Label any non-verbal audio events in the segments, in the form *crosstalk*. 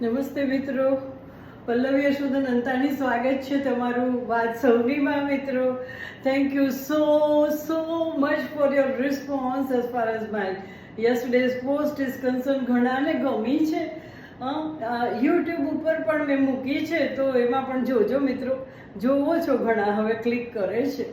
નમસ્તે મિત્રો. પલ્લવી યશોદન અંતાની સ્વાગત છે તમારું વાત સૌનીમાં મિત્રો. Thank you so so much for your response as far as my yesterday's post is concern ઘણાને ગમી છે. યુટ્યુબ ઉપર પણ મેં મૂકી છે, તો એમાં પણ જોજો મિત્રો. જોવો છો ઘણા, હવે ક્લિક કરે છે.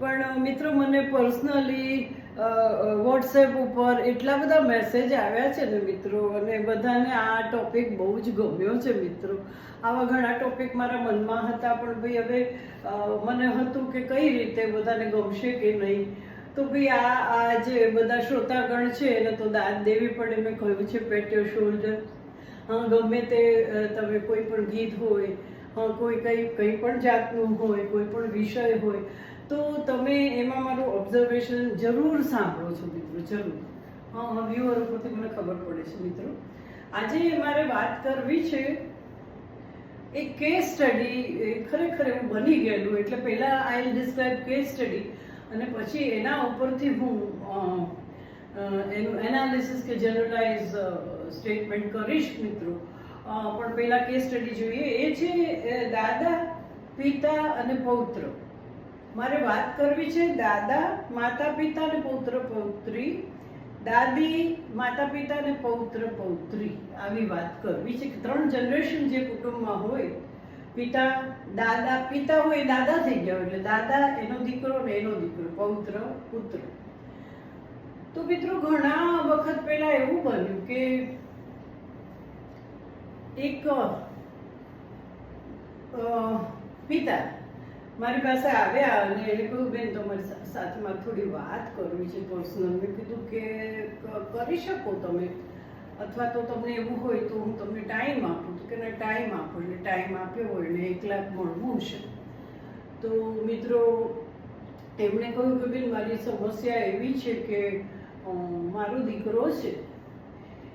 પણ મિત્રો, મને પર્સનલી વોટ્સએપ ઉપર એટલા બધા મેસેજ આવ્યા છે ને મિત્રો, અને બધાને આ ટોપિક બહુ જ ગમ્યો છે મિત્રો. આવા ઘણા ટોપિક મારા મનમાં હતા, પણ ભાઈ હવે મને હતું કે કઈ રીતે બધાને ગમશે કે નહીં. તો ભાઈ આ આ જે બધા શ્રોતાગણ છે, એને તો દાદ દેવી પડે, મેં કહ્યું છે પેટ્યો શોલ્ડર હા, ગમે તે તમે કોઈ પણ ગીત હોય કોઈ કંઈ કંઈ પણ જાતનું હોય, કોઈ પણ વિષય હોય તો તમે એમાં મારું ઓબ્ઝર્વેશન જરૂર સાંભળો છો મિત્રો, જરૂર. હા વ્યૂઅર ઉપરથી મને ખબર પડે છે મિત્રો. આજે મારે વાત કરવી છે એક કેસ સ્ટડી ખરેખર એવું બની ગયેલું, એટલે પહેલાં આઈ ડિસ્ક્રાઇબ કેસ સ્ટડી અને પછી એના ઉપરથી હું એનું એનાલિસિસ કે જનરલાઇઝ સ્ટેટમેન્ટ કરીશ મિત્રો. પણ પહેલાં કેસ સ્ટડી જોઈએ. એ છે દાદા, પિતા અને પૌત્ર. મારે વાત કરવી છે દાદા માતા પિતા અને પૌત્ર પૌત્રી. દાદી માતા પિતા અને પૌત્ર પૌત્રી. આવી વાત કરવી છે ત્રણ જનરેશન જે કુટુંબમાં હોય, પિતા, દાદા, પિતા હોય દાદા થઈ ગયા એટલે દાદા, એનો દીકરો ને એનો દીકરો, પૌત્ર, પુત્ર. તો મિત્રો, ઘણા વખત પહેલા એવું બન્યું કે એક પિતા મારી પાસે આવ્યા અને એને કહ્યું, બેન, તમારી સાથેમાં થોડી વાત કરવી છે પર્સનલ મેં કીધું કે કરી શકો તમે. અથવા તો તમને એવું હોય તો હું તમને ટાઈમ આપું. તો કે, ના ટાઈમ આપો, એટલે ટાઈમ આપ્યો હોય ને એક લાખ મળવું છે તો મિત્રો, તેમણે કહ્યું કે, બેન, મારી સમસ્યા એવી છે કે મારો દીકરો છે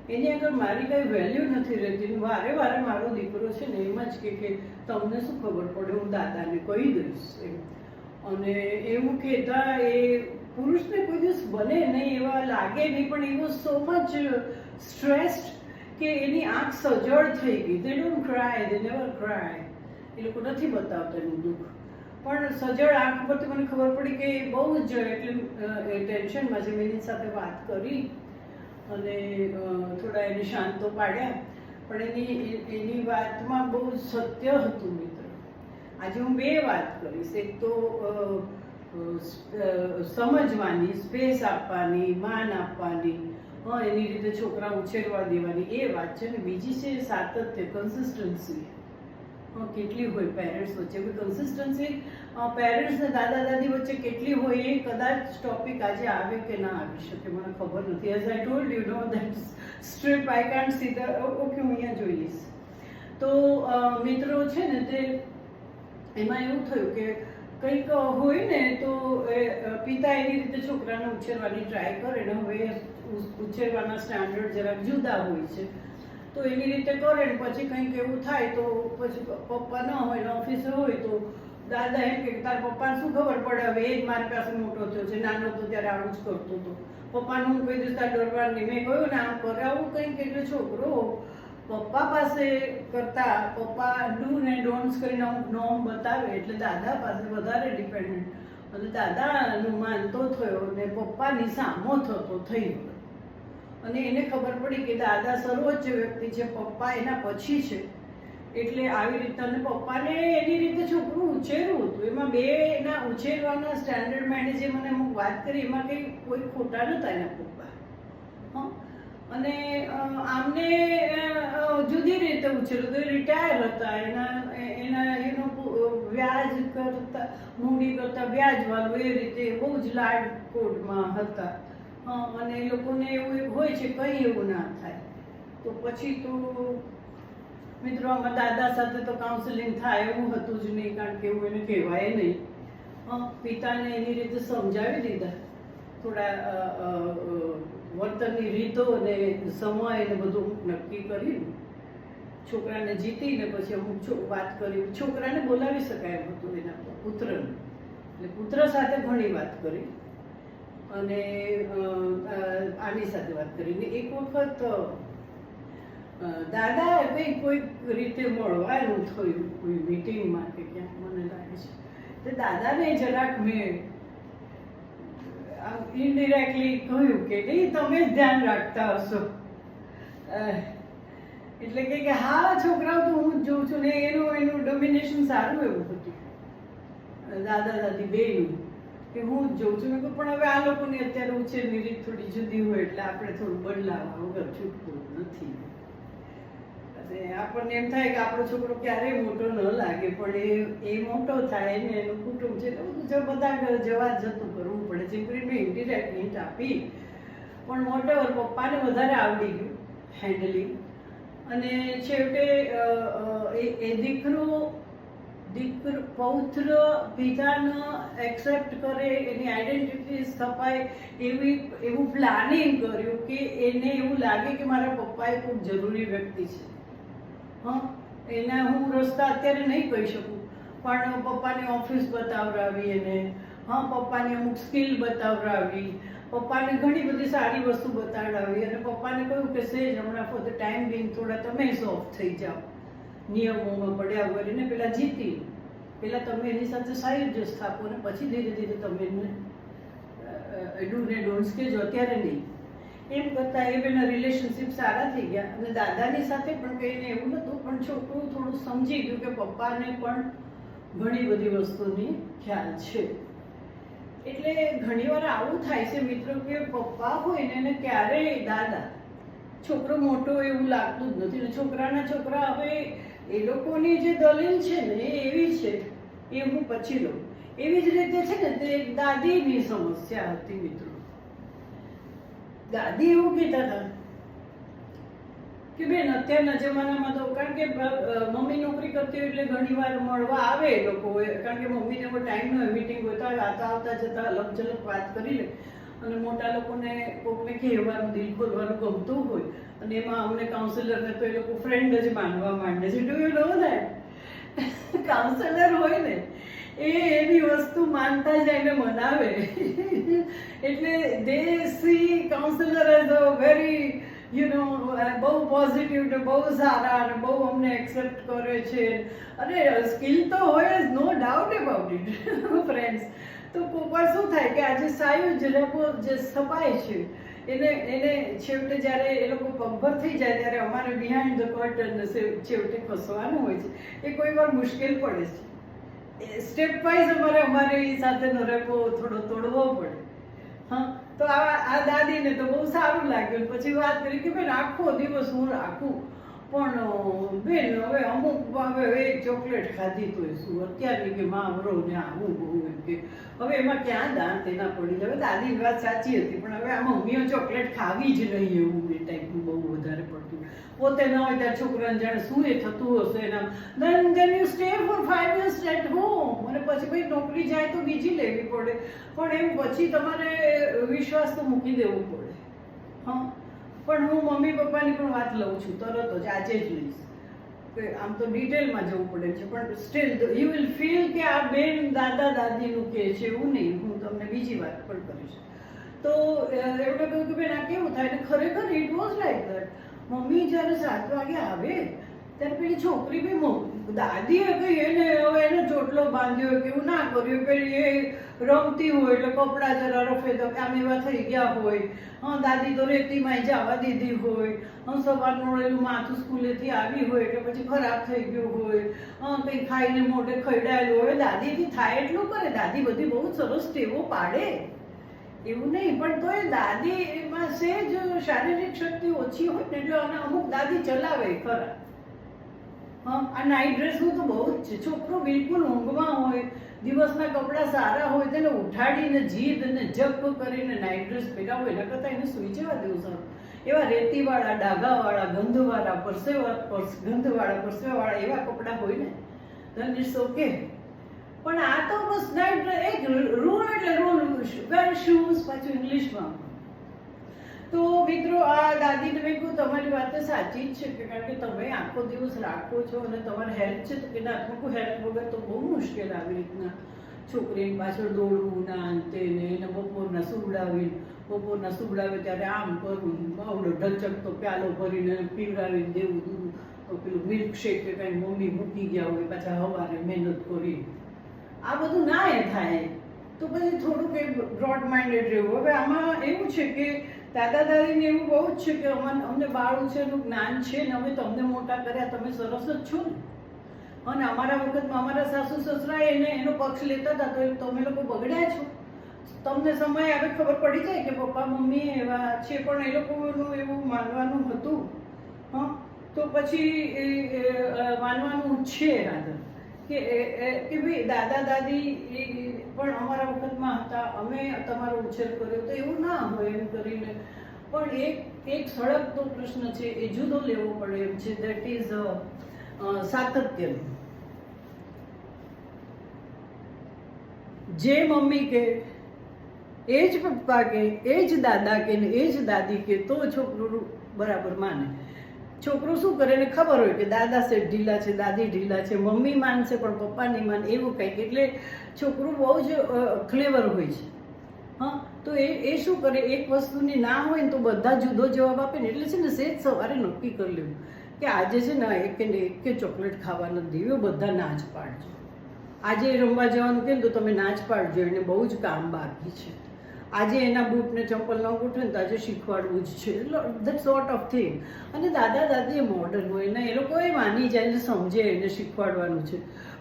એની આગળ મારી કઈ વેલ્યુ નથી રહેતી. વારે વારે મારો દીકરો છે ને એમ જ કે તમને શું ખબર પડે? હું દાદાને કહી દઈશ. એમ. અને એવું કહેતા એ પુરુષને કોઈ દિવસ બને નહીં એવા લાગે નહીં, પણ એ વોઝ સો મચ સ્ટ્રેસ્ડ કે એની આંખ સજળ થઈ ગઈ. They don't cry they never cry એ લોકો નથી બતાવતા એનું દુઃખ. પણ સજળ આંખ પરથી મને ખબર પડી કે બહુ જ એટલે ટેન્શનમાં છે. મેં એની સાથે વાત કરી. અને થોડા એને શાંત પાડ્યા. પણ એની એની વાતમાં બહુ સત્ય હતું મિત્ર. આજે હું બે વાત કરીશ. એક તો સમજવાની, સ્પેસ આપવાની, માન આપવાની એની રીતે છોકરા ઉછેરવા દેવાની એ વાત છે ને. બીજી છે સાતત્ય કન્સિસ્ટન્સી કેટલી હોય પેરેન્ટ્સ વચ્ચે? કન્સિસ્ટન્સી પેરેન્ટ્સ ને દાદા દાદી વચ્ચે કેટલી હોય એ કદાચ ટોપિક આજે આવે કે ના આવી શકે, મને ખબર નથી. As I told you know that strip I can't see the okay હું અહીંયા જોઈ લઈશ. તો મિત્રો છે ને તે, એમાં એવું થયું કે કંઈક હોય ને તો પિતા એની રીતે છોકરાને ઉછેરવાની ટ્રાય કરે ને હવે ઉછેરવાના સ્ટાન્ડર્ડ જરાક જુદા હોય છે. તો એની રીતે કરે ને પછી કંઈક એવું થાય તો પછી પપ્પા ન હોય ને ઓફિસે હોય તો દાદા એમ કે તાર પપ્પાને શું ખબર પડે? હવે એ જ મારી પાસે મોટો થયો છે. નાનો તો ત્યારે આવું જ કરતો હતો. પપ્પાનું હું કોઈ દિવસ તાર ડરવાની મેં કહ્યું ને, આમ કરે આવું કંઈક એટલે છોકરો પપ્પા પાસે કરતા પપ્પા ડુ ને ડોન્ટ્સ કરીને અમુક નોમ બતાવે એટલે દાદા પાસે વધારે ડિપેન્ડન્ટ અને દાદાનું માનતો થયો ને પપ્પાની સામો થતો થઈ ગયો. અને એને ખબર પડી કે દાદા સર્વોચ્ચ વ્યક્તિ છે, પપ્પા એના પછી છે. એટલે આવી રીતે અને પપ્પાને એની રીતે છોકરું ઉછેરવું હતું. એમાં બે એના ઉછેરવાના સ્ટેન્ડર્ડમાં એને જે મને અમુક વાત કરી, એમાં કંઈ કોઈ ખોટા નહોતા એના પપ્પા. હં? અને આમને જુદી રીતે ઉછેર્યું તો રિટાયર હતા. એના એના, એનો વ્યાજ કરતા, મૂડી કરતા વ્યાજ એ રીતે બહુ જ લાડ કોડમાં હતા. અને એ લોકોને એવું હોય છે, કંઈ એવું ના થાય. તો પછી તો મિત્રો આમાં દાદા સાથે તો કાઉન્સેલિંગ થાય, એવું હતું જ નહીં, કારણ કે એવું એને કહેવાય નહીં. પિતાને એની રીતે સમજાવી દીધા. થોડા વર્તનની રીતો અને સમય ને બધું નક્કી કર્યું. છોકરાને જીતીને પછી અમુક વાત કરી. છોકરાને બોલાવી શકાય એમ હતું એના પુત્રને. એટલે પુત્ર સાથે ઘણી વાત કરી. અને આની સાથે વાત કરીને એક વખત દાદા કંઈ કોઈક રીતે મળવાનું થયું કોઈ મીટિંગમાં કે ક્યાંક મને લાગે છે. તો દાદાને જરાક મેં ઇનડિરેક્ટલી કહ્યું કે નહીં, તમે જ ધ્યાન રાખતા હશો. એટલે કે કે હા, છોકરાઓ, તો હું જ જોઉં છું ને, એનું એનું ડોમિનેશન સારું એવું હતું. દાદા, દાદી, બેનું કે હું જ જોઉં છું. મેં પણ હવે આ લોકોની અત્યારે ઉછેરની રીત થોડી જુદી હોય, એટલે આપણે થોડું બદલાવા વગર છૂટતું નથી. અને આપણને એમ થાય કે આપણો છોકરો ક્યારેય મોટો ન લાગે, પણ એ એ મોટો થાય ને એનું કુટુંબ છે તો જો બધા જવા જતું કરવું પડે. મેં ઇન્ડિરેક્ટ હિન્ટ આપી, પણ મોટો પપ્પાને વધારે આવડી ગયું હેન્ડલિંગ અને છેવટે એ દીકરો દીકરો પૌત્ર પિતાને એક્સેપ્ટ કરે, એની આઈડેન્ટિટી સ્થપાય એવી, એવું પ્લાનિંગ કર્યું કે એને એવું લાગે કે મારા પપ્પા એ ખૂબ જરૂરી વ્યક્તિ છે. હં? એના હું રસ્તા અત્યારે નહીં કહી શકું, પણ પપ્પાની ઓફિસ બતાવરાવી એને. હા? પપ્પાને અમુક સ્કિલ બતાવરાવી પપ્પાને ઘણી બધી સારી વસ્તુ બતાવડાવી અને પપ્પાને કહ્યું કે, સેજ, હમણાં ફોર ધ ટાઈમ બિંગ થોડા તમે સોફ્ટ થઈ જાઓ. નિયમોમાં પડ્યા હોય એને પેલા જીતી પહેલાં પેલા તમે એની સાથે સાયુજ્ય સ્થાપો અને પછી ધીરે ધીરે તમે એને ડુ ને ડોન્ટ્સ કહેજો, અત્યારે નહીં. એમ કરતાં એ બેના રિલેશનશિપ સારા થઈ ગયા અને દાદાની સાથે પણ કહીને એવું નહોતું પણ છોકરું થોડું સમજી ગયું કે પપ્પાને પણ ઘણી બધી વસ્તુની ખ્યાલ છે. એટલે ઘણીવાર આવું થાય છે મિત્રો કે પપ્પા હોય ને એને ક્યારેય દાદા, છોકરો મોટો એવું લાગતું જ નથી. છોકરાના છોકરા હવે એ લોકોની જે દલીલ છે ને એવી છે, એ હું પછી લઉં. એવી જ રીતે છે ને તે દાદીની સમસ્યા હતી મિત્રો. દાદી એવું કહેતા હતા કે બેન, અત્યારના જમાનામાં તો કારણ કે મમ્મી નોકરી કરતી હોય એટલે ઘણી વાર મળવા આવે એ લોકો કારણ કે મમ્મીને કોઈ ટાઈમ ન હોય મિટિંગ હોય, તો આવતા આવતા જતા અલગ જલગ વાત કરી લે. અને મોટા લોકોને કોકને કહેવાનું, દિલ ખોલવાનું ગમતું હોય. અને એમાં અમને કાઉન્સિલરને તો એ લોકો ફ્રેન્ડ જ માનવા માંડે છે. Do you know that counsellor હોય ને, એ એવી વસ્તુ માનતા જ એને મનાવે. *laughs* એટલે they see counsellor as a very you know બહુ પોઝિટિવ ને બહુ સારા અને બહુ અમને એક્સેપ્ટ કરે છે. અને સ્કિલ તો હોય જ no doubt about it friends તો કોકવાર શું થાય કે આજે સાયું જરાકો જે સ્થપાય છે, એને એને છેવટે જ્યારે એ લોકો પગભર થઈ જાય ત્યારે અમારે બિહાઇન્ડ ધ કર્ટન છેવટે ફસવાનું હોય છે. એ કોઈ વાર મુશ્કેલ પડે છે. સ્ટેપ વાઇઝ અમારે, અમારી સાથે નરકો થોડો તોડવો પડે. હા, તો આ આ દાદીને તો બહુ સારું લાગ્યું. પછી વાત કરી કે ભાઈ આખો દિવસ હું રાખું? પણ બેન, હવે અમુક હવે એ ચોકલેટ ખાધી તો શું? અત્યારની કે માવરો ને આવું બહુ એમ કે, હવે એમાં ક્યાં દાંત એના પડી હવે દાદીની વાત સાચી હતી, પણ હવે આમાં મમ્મીઓ ચોકલેટ ખાવી જ નહીં એવું એ ટાઈપનું બહુ વધારે પડતું. પોતે ન હોય ત્યારે છોકરાને જાણે શું એ થતું હશે એના? Then then you stay four five years at home અને પછી ભાઈ નોકરી જાય તો બીજી લેવી પડે. પણ એમ પછી તમારે વિશ્વાસ તો મૂકી દેવો પડે. હા? પણ હું મમ્મી પપ્પાની પણ વાત લઉં છું, તરત જ આજે જ લઈશ. આમ તો ડિટેલમાં જવું પડે છે, પણ સ્ટીલ યુ વિલ ફીલ કે આ બેન દાદા દાદીનું કે છે એવું નહીં, હું તમને બીજી વાત પણ કરીશ. તો એવું કહ્યું કે બેન આ કેવું થાય? ખરેખર it was like that mummy જ્યારે સાત વાગે આવે ત્યારે પેલી છોકરી બી દાદીએ કહી એને હવે એને ચોટલો બાંધ્યો કે એવું ના કર્યું. પેલી એ રમતી હોય એટલે કપડાં જરા રફે તો આમ એવા થઈ ગયા હોય. હા, દાદી તો રેતીમાં જવા દીધી હોય. હા સવારનું એનું માથું સ્કૂલેથી આવી હોય એટલે પછી ખરાબ થઈ ગયું હોય. હા, કંઈ ખાઈને મોઢે ખવડાયેલું હોય. દાદીથી થાય એટલું કરે. દાદી બધી બહુ સરસ ટેવો પાડે. એવું નહીં, પણ તોય દાદી એમાં જ શારીરિક શક્તિ ઓછી હોય ને એટલે અમુક દાદી ચલાવે ખરા. આ નાઇટ ડ્રેસનું તો બહુ જ છે. છોકરો બિલકુલ ઊંઘમાં હોય, દિવસના કપડાં સારા હોય, તેને ઉઠાડીને જીદ અને જપ કરીને નાઇટ ડ્રેસ પહેર્યા હોય, એના કરતાં એને સૂઈ જવા દેવું સારું. એવા રેતીવાળા, ડાઘાવાળા, ગંધવાળા, પરસેવા, પરસ- ગંધવાળા, પરસેવાવાળા એવા કપડાં હોય ને ધન ઇટ્સ ઓકે પણ આ તો બસ નાઇટ એક રૂલ એટલે રૂલ વેર શૂઝ પાછું ઇંગ્લિશમાં તો મિત્રો, આ દાદીને મેં કહ્યું તમારી વાત તો સાચી જ છે કે કારણ કે તમે આખો દિવસ રાખો છો અને તમારે હેલ્થ છે, તો કે ના આટલું હેલ્થ વગર તો બહુ મુશ્કેલ આવી રીતના છોકરીની પાછળ દોડવું ના અંતે ને એને બપોરના સુવડાવી બપોરના સુવડાવે ત્યારે આમ કરવું બાવડો ઢલચકતો પ્યાલો ભરીને પીવડાવી દેવું, દૂધ પેલું મિલ્કશેક કે કાંઈ મમ્મી મૂકી ગયા હોય, પાછા હવારે મહેનત કરી આ બધું ના એ થાય. તો પછી થોડુંક એ બ્રોડ માઇન્ડેડ રહેવું. હવે આમાં એવું છે કે દાદા દાદીને એવું બહુ જ છે કે અમને અમને બાળું છે એનું જ્ઞાન છે ને અમે તમને મોટા કર્યા, તમે સરસ જ છો ને. અને અમારા વખતમાં અમારા સાસુ સસરા એને એનો પક્ષ લેતા હતા તો તમે લોકો બગડ્યા છો. તમને સમય આવે ખબર પડી જાય કે પપ્પા, મમ્મી એવા છે, પણ એ લોકોનું એવું માનવાનું હતું. હં? તો પછી માનવાનું છે રાધર કે કે ભાઈ દાદા દાદી પણ અમારા વખતમાં હતા, અમે તમારો ઉછેર કર્યો તો એવું ના હોય એમ કરીને. પણ એક એક સળગતો પ્રશ્ન છે, એ જુદો લેવો પડે એમ છે. દેટ ઇઝ સાતત્ય જે મમ્મી કે, એ જ પપ્પા કે, એ જ દાદા કે ને એ જ દાદી કે તો છોકરું બરાબર માને. છોકરું શું કરે એને ખબર હોય કે દાદા છે, ઢીલા છે, દાદી ઢીલા છે, મમ્મી માનશે પણ પપ્પા નહીં માન એવું કંઈક. એટલે છોકરું બહુ જ ક્લેવર હોય છે. હા, તો એ એ શું કરે? એક વસ્તુની ના હોય ને તો બધા જુદો જવાબ આપે ને. એટલે છે ને સેજ સવારે નક્કી કરી લેવું કે આજે છે ને એક ને એક કે ચોકલેટ ખાવા નથી બધા ના જ પાડજો. આજે રમવા જવાનું કે તો તમે ના જ પાડજો, એને બહુ જ કામ બાકી છે. આજે એના બૂટ ને ચંપલ ન ગોઠવે ને તો આજે શીખવાડવું જ છે. દેટ સોર્ટ ઓફ થિંગ અને દાદા દાદી એ મોડર્ન હોય ને, એ લોકો એ માની જાય ને સમજે એને શીખવાડવાનું છે.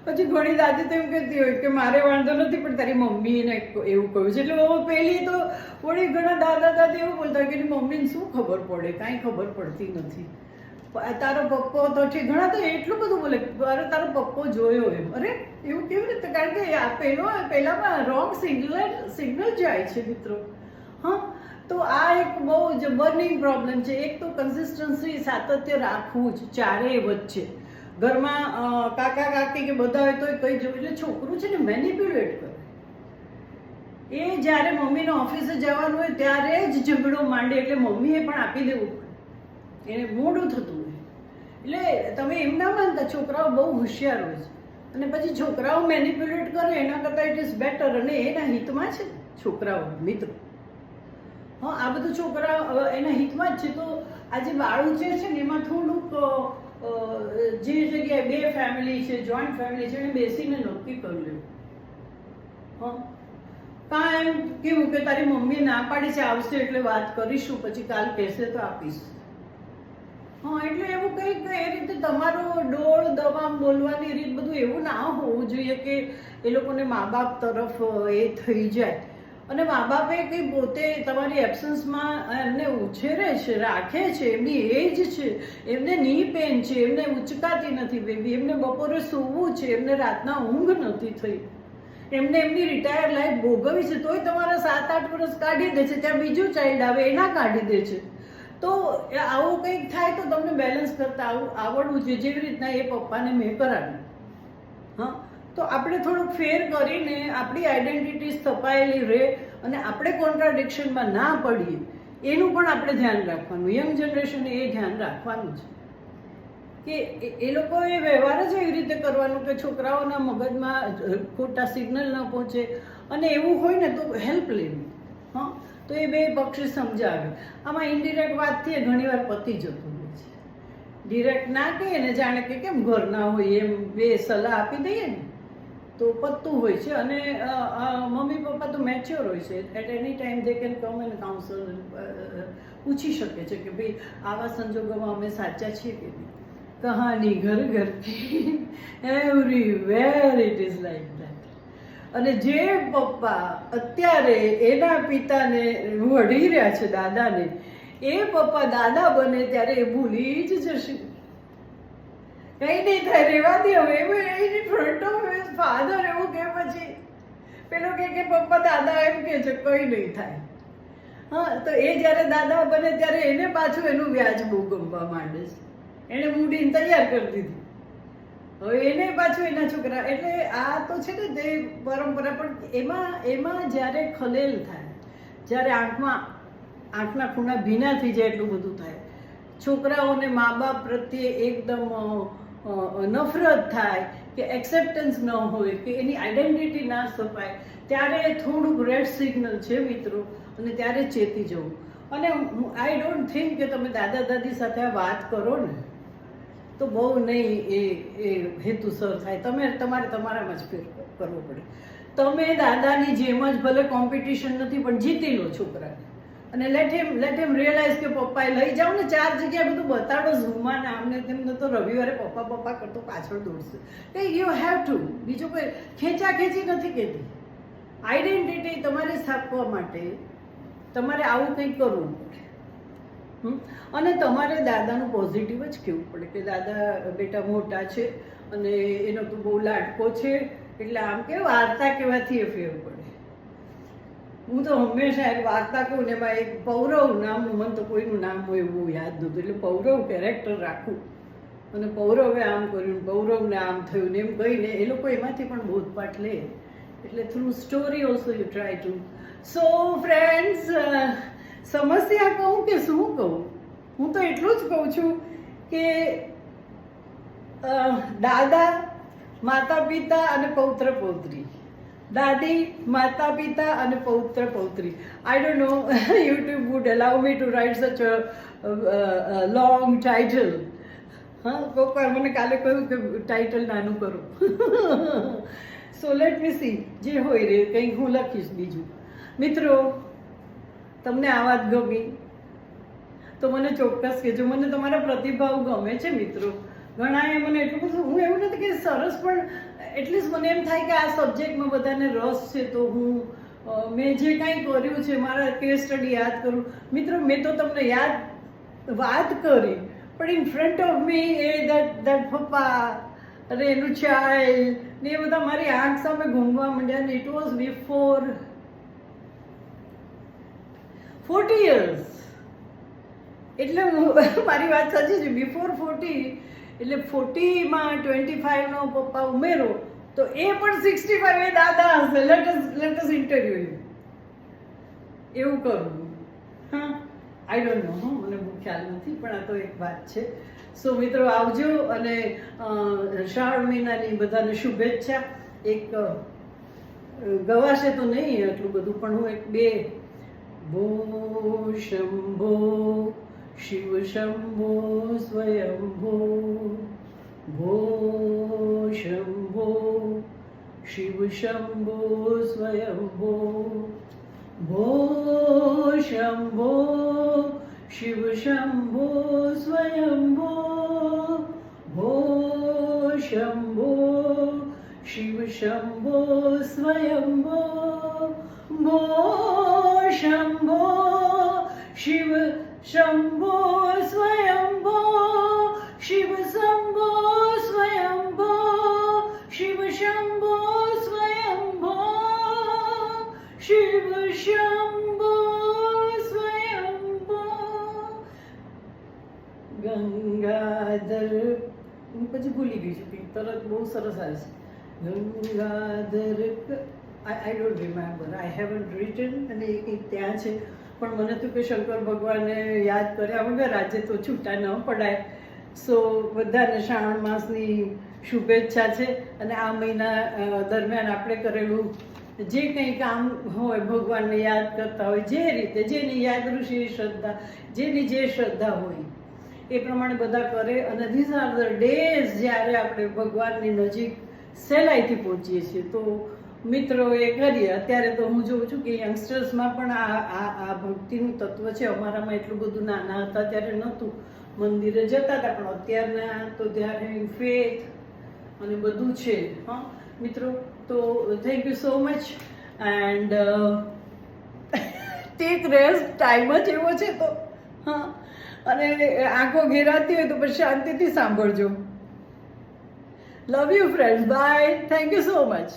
પછી ઘણી દાદી તો એમ કહેતી હોય કે મારે વાંધો નથી, પણ તારી મમ્મીને એવું કહ્યું છે. એટલે પહેલી તો વળી ઘણા દાદા દાદી એવું બોલતા કે મમ્મીને શું ખબર પડે? કાંઈ ખબર પડતી નથી. તારો પપ્પો તો છે, ઘણા તો એટલું બધું બોલે, અરે, તારો પપ્પો જોયો એમ. અરે, એવું કેવી રીતે? કારણ કે આ પેલો પહેલામાં રોંગ સિગ્નલ સિગ્નલ જાય છે, મિત્રો. હા, તો આ એક બહુ જ બર્નિંગ પ્રોબ્લેમ છે. એક તો કન્સિસ્ટન્સી સાતત્ય રાખવું જ ચારેય વચ્ચે. ઘરમાં કાકા, કાકી કે બધા હોય તો કઈ જોયું એટલે છોકરું છે ને મેનિપ્યુલેટ કરે. એ જ્યારે મમ્મીને ઓફિસે જવાનું હોય ત્યારે જ ઝઘડો માંડે એટલે મમ્મીએ પણ આપી દેવું. એને મોડું થતું હોય એટલે તમે એમ ના માનતા, છોકરાઓ બહુ હોશિયાર હોય છે. અને પછી છોકરાઓ મેનિપ્યુલેટ કરે, એના કરતાં ઇટ ઇઝ બેટર અને એના હિતમાં છે છોકરાઓ, મિત્રો. હા, આ બધું છોકરા એના હિતમાં જ છે. તો આ જે બાળું જે છે ને, એમાં થોડુંક જે જગ્યાએ બે ફેમિલી છે જોઈન્ટ ફેમિલી છે, એને બેસીને નક્કી કરી લેવું હા. કાં એમ કેવું કે તારી મમ્મી ના પાડી છે, આવશે એટલે વાત કરીશું, પછી કાલ કહેશે તો આપીશ. હા, એટલે એવું કંઈક એ રીતે તમારો ડોળ દવામ બોલવાની રીત બધું એવું ના હોવું જોઈએ કે એ લોકોને મા બાપ તરફ એ થઈ જાય. અને મા બાપે કંઈ પોતે તમારી એબસન્સમાં એમને ઉછેરે છે, રાખે છે, એમની એજ છે. એમને ની પેન છે, એમને ઉચકાતી નથી બેબી. એમને બપોરે સૂવું છે, એમને રાતના ઊંઘ નથી થઈ. એમને એમની રિટાયર લાઈફ ભોગવી છે. તોય તમારા સાત આઠ વર્ષ કાઢી દે છે. ત્યાં બીજું ચાઇલ્ડ આવે, એના કાઢી દે છે. તો આવું કંઈક થાય તો તમને બેલેન્સ કરતા આવું આવડવું જોઈએ. જેવી રીતના એ પપ્પાને મેં કરાવ્યું. હા? તો આપણે થોડુંક ફેર કરીને આપણી આઈડેન્ટિટી સ્થપાયેલી રહે અને આપણે કોન્ટ્રાડિક્શનમાં ના પડીએ, એનું પણ આપણે ધ્યાન રાખવાનું. યંગ જનરેશને એ ધ્યાન રાખવાનું છે. કે એ- લોકોએ વ્યવહાર જ એવી રીતે કરવાનું કે છોકરાઓના મગજમાં ખોટા સિગ્નલ ન પહોંચે. અને એવું હોય ને તો હેલ્પ લેવી. તો એ બે પક્ષે સમજાવે આમાં ઇન્ડિરેક્ટ વાતથી ઘણીવાર પતી જતું હોય છે. ડિરેક્ટ ના કહીએ ને જાણે કે કેમ ઘર ના હોય એમ બે સલાહ આપી દઈએ ને, તો પતતું હોય છે. અને મમ્મી પપ્પા તો મેચ્યોર હોય છે. At any time they can come and counsel પૂછી શકે છે કે ભાઈ આવા સંજોગોમાં અમે સાચા છીએ કે કહાની ઘર ઘર everywhere it is like that અને જે પપ્પા અત્યારે એના પિતાને વઢી રહ્યા છે દાદાને, એ પપ્પા દાદા બને ત્યારે એ ભૂલી જ જશે. કઈ નહીં થાય રેવા દે હવે એની ફ્રન્ટ ઓફ હિઝ ફાધર એવું કે પછી, પેલો કે કે પપ્પા દાદા એમ કે છે, કઈ નહીં થાય. હા, તો એ જ્યારે દાદા બને ત્યારે એને પાછું એનું વ્યાજ બહુ ગમવા માંડે છે. એણે મૂડીને તૈયાર કરી દીધી. હવે એને પાછું એના છોકરા, એટલે આ તો છે ને તે પરંપરા, પણ એમાં એમાં જ્યારે ખલેલ થાય, જ્યારે આંખમાં, આંખના ખૂણા ભીના થઈ જાય એટલું બધું થાય, છોકરાઓને મા બાપ પ્રત્યે એકદમ નફરત થાય, કે એક્સેપ્ટન્સ ન હોય, કે એની આઈડેન્ટિટી ના સપાય, ત્યારે થોડુંક રેડ સિગ્નલ છે મિત્રો, અને ત્યારે ચેતી જવું. અને આઈ ડોન્ટ થિંક કે તમે દાદા દાદી સાથે આ વાત કરો ને. તો બહુ નહીં એ એ હેતુસર થાય. તમે, તમારે તમારામાં જ ફેર કરવો પડે. તમે દાદાની જેમ જ ભલે કોમ્પિટિશન નથી, પણ જીતી લો છોકરાને. અને let him let him realize કે પપ્પાએ લઈ જાઓ ને ચાર જગ્યાએ બધું બતાડો ઝૂમમાં ને આમને તેમને તો રવિવારે પપ્પા પપ્પા કરતો પાછળ દોડશે. કે યુ હેવ ટુ બીજું કોઈ ખેંચા ખેંચી નથી કહેતી. આઈડેન્ટિટી તમારે સ્થાપવા માટે તમારે આવું કંઈક કરવું પડે? અને તમારે દાદાનું પોઝિટિવ જ કહેવું પડે કે દાદા, બેટા મોટા છે અને એનો તો બહુ લાડકો છે, એટલે આમ કે વાર્તા કહેવાથી એ ફેર પડે. હું તો હંમેશા એક વાર્તા કહું ને એમાં એક પૌરવ નામ, મને તો કોઈનું નામ હોય એવું યાદ નહોતું, એટલે પૌરવ કેરેક્ટર રાખું. અને પૌરવે આમ કર્યું, પૌરવને આમ થયું ને એમ કહીને એ લોકો એમાંથી પણ બોધપાઠ લે. એટલે through story also you try to so friends સમસ્યા કહું કે શું કહું? હું તો એટલું જ કહું છું કે દાદા માતા પિતા અને પૌત્ર પૌત્રી દાદી માતા પિતા અને પૌત્ર પૌત્રી I don't know YouTube would allow me to write such long title હા વાર મને કાલે કહ્યું કે ટાઇટલ નાનું કરો. સો લેટ મી સી જે હોય રે, કંઈક હું લખીશ બીજું. મિત્રો તમને આ વાત ગમી, તો મને ચોક્કસ કહેજો. મને તમારા પ્રતિભાવ ગમે છે, મિત્રો. ઘણાએ મને એટલું બધું, હું એવું નથી કે સરસ, પણ એટલીસ્ટ મને એમ થાય કે આ સબ્જેક્ટમાં બધાને રસ છે, તો હું મેં જે કાંઈ કર્યું છે, મારા કેસ સ્ટડી યાદ કરું. મિત્રો, મેં તો તમને યાદ, વાત કરી, પણ ઇન ફ્રન્ટ ઓફ મી એ દેટ દેટ પપ્પા, અરે, એનું ચાઇલ્ડ ને એ બધા મારી આંખ સામે ઘૂમવા માંડ્યા ને it was before forty years એટલે મારી વાત સાચી છે. બિફોર ફોર્ટી એટલે ફોર્ટીમાં ટ્વેન્ટી ફાઈવનો પપ્પા ઉમેરો, તો એ પણ સિક્સટી ફાઈવ એ દાદા હશે. લેટસ લેટસ ઇન્ટરવ્યુ એવું કરવું હા. આઈ ડોન્ટ નો મને ખ્યાલ નથી, પણ આ તો એક વાત છે. સો મિત્રો, આવજો અને શ્રાવણ મહિનાની બધાને શુભેચ્છા. એક ગવાશે તો નહીં એટલું બધું, પણ હું એક બે ભો શંભો શિવ શંભો સ્વયંભો ભો શંભો શિવ શંભો સ્વયંભો ભો શંભો શિવ શંભો સ્વયંભો ભો શંભો શિવ શંભો સ્વયંભો ભો શંભો શિવ શંભો સ્વયંભો શિવ શંભો સ્વયંભો શિવ શંભો સ્વયંભો શિવ શંભો સ્વયંભો ગંગાધર હું પછી ભૂલી ગઈ છું કંઈક તરત બહુ સરસ આવે છે Gangadhar I don't remember I haven't written અને એ કંઈક ત્યાં છે. પણ મને તો કે શંકર ભગવાને યાદ કર્યા વગર આજે તો છૂટા ન પડાય. સો બધાને શ્રાવણ માસની શુભેચ્છા છે અને આ મહિના દરમિયાન આપણે કરેલું જે કંઈ કામ હોય ભગવાનને યાદ કરતા હોય, જે રીતે જેની યાદ ઋષિ શ્રદ્ધા, જેની જે શ્રદ્ધા હોય, એ પ્રમાણે બધા કરે અને ધીઝ આર ધ ડેઝ જ્યારે આપણે ભગવાનની નજીક સહેલાઈથી પહોંચીએ છીએ. તો મિત્રો એ કરીએ અત્યારે તો હું જોઉં છું કે યંગસ્ટર્સમાં પણ આ આ ભક્તિનું તત્વ છે. અમારામાં એટલું બધું નાના હતા ત્યારે નહોતું. મંદિરે જતા હતા, પણ અત્યારના તો ત્યારે ફેથ અને બધું છે, હા. મિત્રો, તો thank you so much and take rest time જ એવો છે તો, હા. અને આંખો ઘેરાતી હોય તો પછી શાંતિથી સાંભળજો. Love you friend bye thank you so much